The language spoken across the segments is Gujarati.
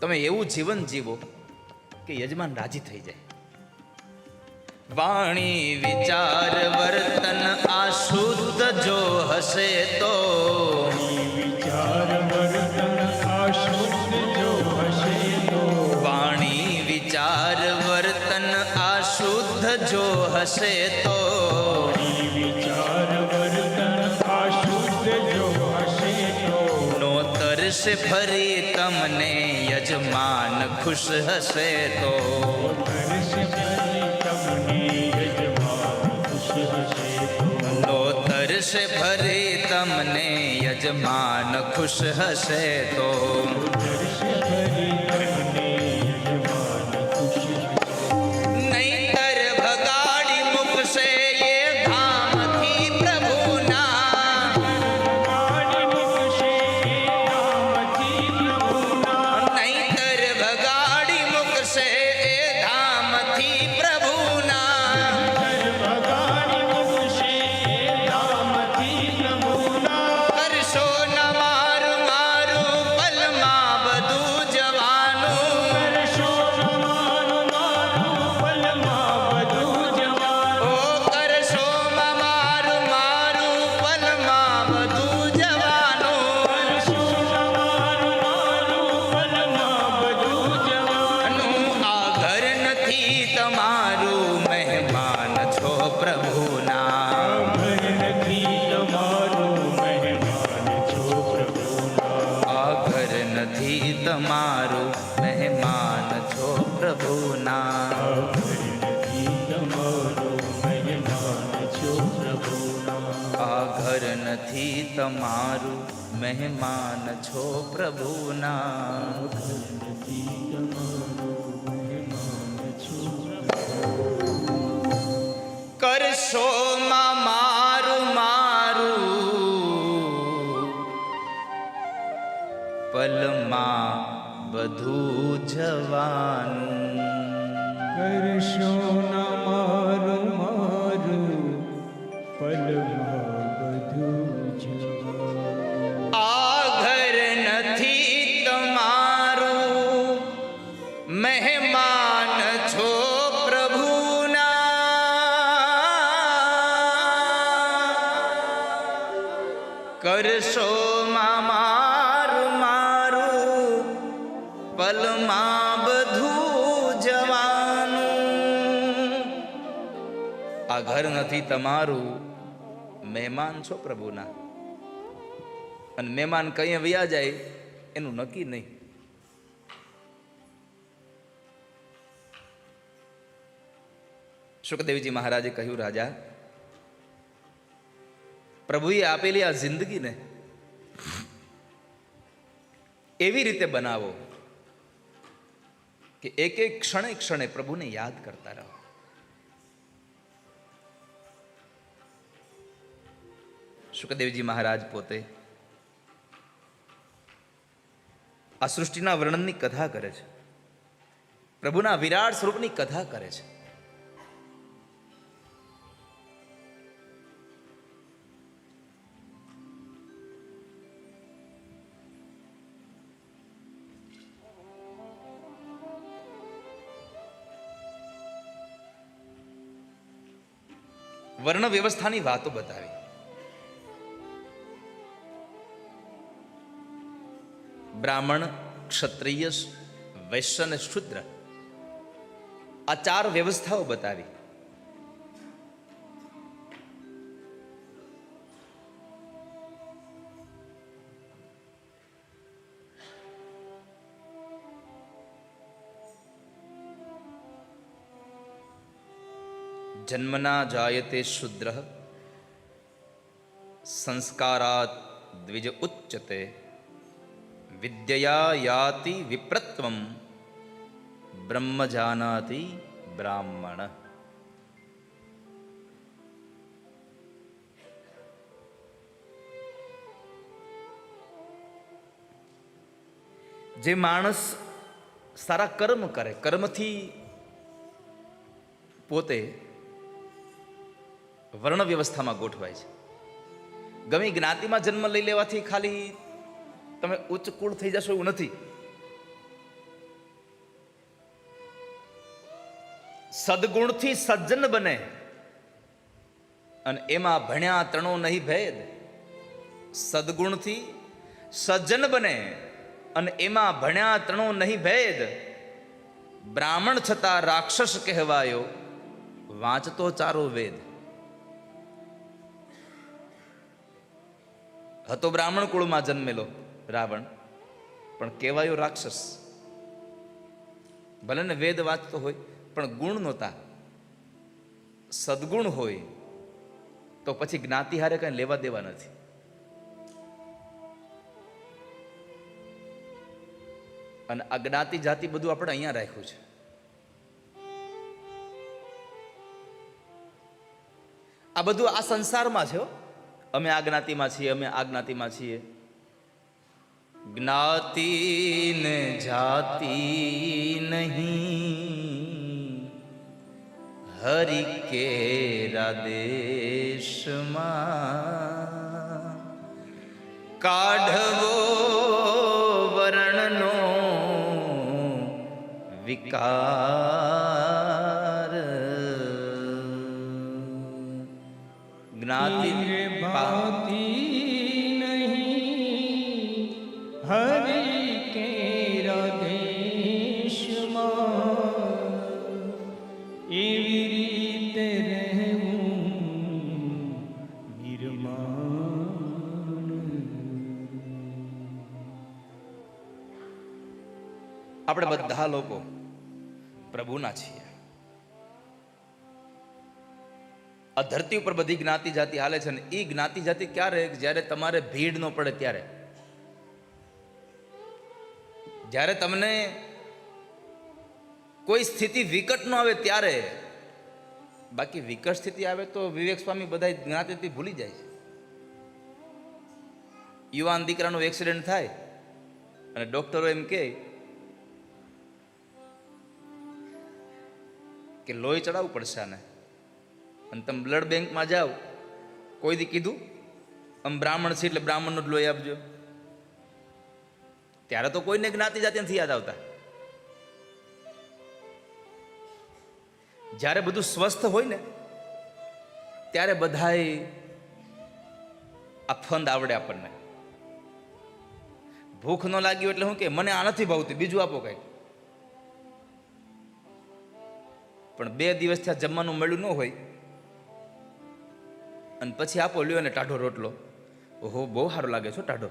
તમે એવું જીવન જીવો કે યજમાન રાજી થઈ જાય. વાણી, વિચાર, વર્તન, આ શુદ્ધ જો હશે તો. વિચાર વર્તન આ શુદ્ધ જો હશે તો વાણી, વિચાર, વર્તન, આ શુદ્ધ જો હશે તો. તરસે ફરી તમને યજમાન ખુશ હશે તો હર્ષ ભરી તમને યજમાન ખુશ હશે તો. નો તરસે ફરી તમને યજમાન ખુશ હશે તો. તમારું મહેમાન છો પ્રભુના પલમાં બધું જવાનું. આ ઘર નથી તમારું. મહેમાન છો પ્રભુના. અને મહેમાન કઈ વ્યા જાય, એનું નક્કી નહીં. સુખદેવજી મહારાજે કહ્યું, રાજા? પ્રભુએ આપેલી આ જિંદગીને એવી રીતે બનાવો કે એક એક ક્ષણે ક્ષણે પ્રભુને યાદ કરતા રહો. સુખદેવજી મહારાજ પોતે આ સૃષ્ટિના વર્ણનની કથા કરે છે. પ્રભુના વિરાટ સ્વરૂપની કથા કરે છે. વર્ણ વ્યવસ્થાની વાતો બતાવી. બ્રાહ્મણ ક્ષત્રિય વૈશ્ય અને શુદ્ર આ ચાર વ્યવસ્થાઓ બતાવી. જન્મના જાયતે શુદ્ર સંસ્કારાત દ્વિજ ઉચ્ચતે વિદ્યયા યાતિ વિપ્રત્વમ બ્રહ્મ જાનાતિ બ્રાહ્મણ જે માણસ સારા કર્મ કરે કર્મથી પોતે વર્ણ વ્યવસ્થામાં ગોઠવાય છે. ગમે જ્ઞાતિમાં જન્મ લઈ લેવાથી ખાલી તમે ઉચ્ચ કુળ થઈ જશો એવું નથી. સદગુણથી સજ્જન બને અને એમાં ભણ્યા ત્રણો નહીં ભેદ. સદગુણથી સજ્જન બને અને એમાં ભણ્યા ત્રણો નહીં ભેદ. બ્રાહ્મણ છતાં રાક્ષસ કહેવાયો, વાંચતો ચારો વેદ. હતો બ્રાહ્મણ કુળમાં જન્મેલો રાવણ. પણ કહેવાયો રાક્ષસ. ભલે ને વેદ વાંચતો હોય, પણ ગુણ નહોતા. સદગુણ હોય, તો પછી જ્ઞાતિ હારે કઈ લેવા દેવા નથી. અને અજ્ઞાતિ જાતિ બધું આપણે અહીંયા રાખ્યું છે. આ બધું આ સંસારમાં છે. અમે આ જ્ઞાતિમાં છીએ, અમે આ જ્ઞાતિમાં છીએ. જ્ઞાતિ ને જાતિ નહીં. હરિ કે દેશમાં કાઢવો વરણનો વિકાર. આપણે બધા લોકો પ્રભુના છીએ. આ ધરતી ઉપર બધી જ્ઞાતિ જાતિ હાલે છે ને એ જ્ઞાતિ જાતિ ક્યારે? જ્યારે તમારે ભીડ ન પડે ત્યારે. જ્યારે તમને કોઈ સ્થિતિ વિકટ ન આવે ત્યારે. બાકી વિકટ સ્થિતિ આવે તો વિવેક સ્વામી બધા જ્ઞાતિથી ભૂલી જાય છે. યુવાન દીકરાનો એક્સિડન્ટ થાય અને ડોક્ટરો એમ કહે કે લોહી ચડાવવું પડશે આને. અને તમે બ્લડ બેંકમાં જાઓ કોઈ દી કીધું? આમ બ્રાહ્મણ છે એટલે બ્રાહ્મણનું જ લોહી આપજો. ત્યારે તો કોઈને જ્ઞાતિ જાતિ નથી યાદ આવતા. જ્યારે બધું સ્વસ્થ હોય ને, ત્યારે બધાય આ ફંદ આવડે આપણને. ભૂખ ન લાગ્યું એટલે શું કે મને આ નથી ભાવતું, બીજું આપો કંઈક. પણ બે દિવસ થયા જમવાનું મળ્યું ન હોય. અને પછી આપો લ્યો ને ટાઢો રોટલો. ઓહો, બહુ સારો લાગે છો ટાઢો.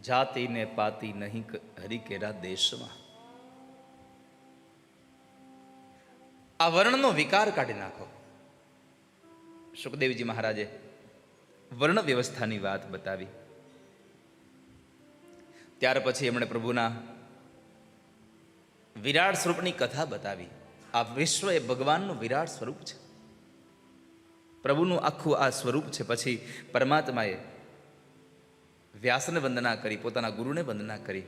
જાતિ ને પાતી નહીં હરિકેરા દેશમાં. આ વર્ણનો વિકાર કાઢી નાખો. સુખદેવજી મહારાજે વર્ણ વ્યવસ્થાની વાત બતાવી. ત્યાર પછી એમણે પ્રભુના વિરાટ સ્વરૂપની કથા બતાવી. આ વિશ્વ એ ભગવાનનું વિરાટ સ્વરૂપ છે. પ્રભુનું આખું આ સ્વરૂપ છે. પછી પરમાત્માએ વ્યાસને વંદના કરી, પોતાના ગુરુને વંદના કરી.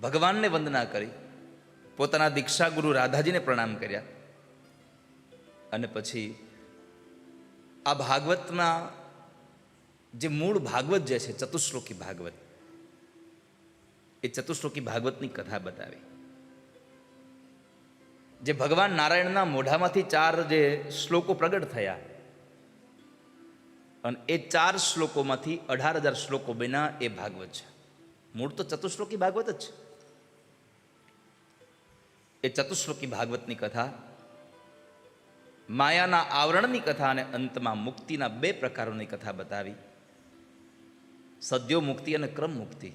ભગવાનને વંદના કરી. પોતાના દીક્ષા ગુરુ રાધાજીને પ્રણામ કર્યા. અને પછી આ ભાગવતના જે મૂળ ભાગવત જે છે, ચતુશ્લોકી ભાગવત, એ ચતુશ્લોકી ભાગવતની કથા બતાવી. જે ભગવાન નારાયણના મોઢામાંથી ચાર જે શ્લોકો પ્રગટ થયા અને એ ચાર શ્લોકોમાંથી અઢાર હજાર શ્લોકો બન્યા એ ભાગવત છે. મૂળ તો ચતુશ્લોકી ભાગવત જ છે. એ ચતુશ્લોકી ભાગવતની કથા, માયાના આવરણની કથા અને અંતમાં મુક્તિના બે પ્રકારોની કથા બતાવી. સદ્યો મુક્તિ અને ક્રમ મુક્તિ.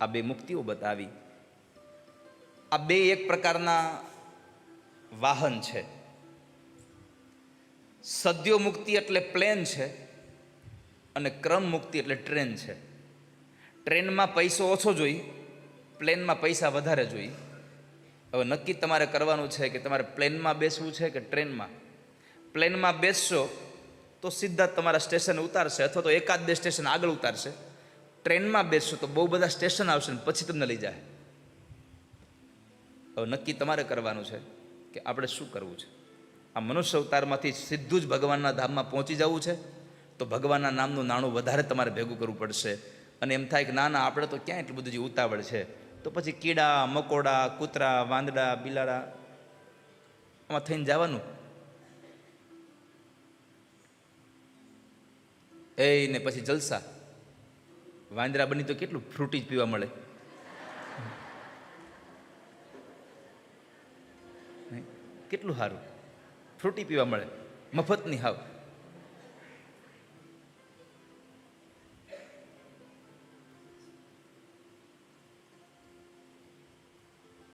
આ બે મુક્તિઓ બતાવી. આ બે એક પ્રકારના વાહન છે. સદ્યો મુક્તિ એટલે પ્લેન છે અને ક્રમ મુક્તિ એટલે ટ્રેન છે. ટ્રેનમાં પૈસો ઓછો જોઈ પ્લેનમાં પૈસા વધારે જોઈએ. હવે નક્કી તમારે કરવાનું છે કે તમારે પ્લેનમાં બેસવું છે કે ટ્રેનમાં? પ્લેનમાં બેસશો તો સીધા તમારા સ્ટેશન ઉતારશે અથવા તો એકાદ બે સ્ટેશન આગળ ઉતારશે. ટ્રેનમાં બેસશો તો બહુ બધા સ્ટેશન આવશે ને પછી તમને લઈ જાય. હવે નક્કી તમારે કરવાનું છે કે આપણે શું કરવું છે? આ મનુષ્ય અવતારમાંથી સીધું જ ભગવાનના ધામમાં પહોંચી જવું છે? તો ભગવાનના નામનું નાણું વધારે તમારે ભેગું કરવું પડશે. અને એમ થાય કે ના ના, આપણે તો ક્યાં એટલું બધું જે ઉતાવળ છે? તો પછી કીડા, મકોડા, કૂતરા, વાંદડા, બિલાડા આમાં થઈને જવાનું. એ ને પછી જલસા. વાંદરા બની તો કેટલું ફ્રૂટી જ પીવા મળે. કેટલું સારું. ફ્રૂટી પીવા મળે. મફતની હાવ.